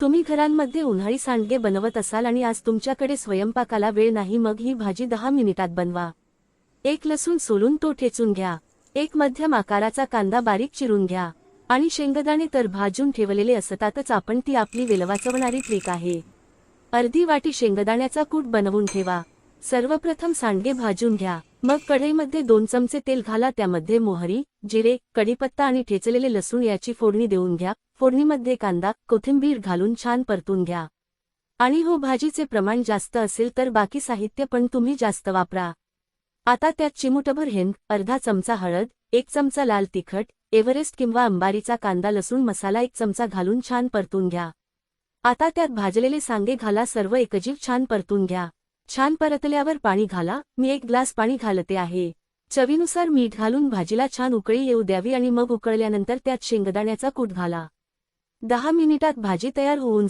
तुम्ही घरांमध्ये उन्हाळी सांडगे बनवत असाल आणि आज तुमच्याकडे स्वयंपाकाला वेळ नाही मग ही भाजी दहा मिनिटात बनवा. एक लसूण सोलून तो ठेचून घ्या. एक मध्यम आकाराचा कांदा बारीक चिरून घ्या. आणि शेंगदाणे तर भाजून ठेवलेले असतातच आपण ती आपली वेलवाचवणारी ट्रिक आहे. अर्धी वाटी शेंगदाण्याचा कूट बनवून ठेवा. सर्वप्रथम सांडगे भाजून घ्या. मग कढईमध्ये दोन चमचे तेल घाला. त्यामध्ये मोहरी जिरे कढीपत्ता आणि ठेचलेले लसूण याची फोडणी देऊन घ्या. फोडणीमध्ये कांदा कोथिंबीर घालून छान परतून घ्या. आणि हो भाजीचे प्रमाण जास्त असेल तर बाकी साहित्य पण तुम्ही जास्त वापरा. आता त्यात चिमुटभर हिंग अर्धा चमचा हळद एक चमचा लाल तिखट एव्हरेस्ट किंवा अंबारीचा कांदा लसूण मसाला एक चमचा घालून छान परतून घ्या. आता त्यात भाजलेले सांगे घाला. सर्व एकजीव छान परतून घ्या. छान परतल्यावर पाणी घाला. मी एक ग्लास पाणी घालते आहे. चवीनुसार मीठ घालून भाजीला छान उकळी येऊ द्यावी आणि मग उकळल्यानंतर त्यात शेंगदाण्याचा कूट घाला. दहा मिनिटात भाजी तयार होऊन जाईल.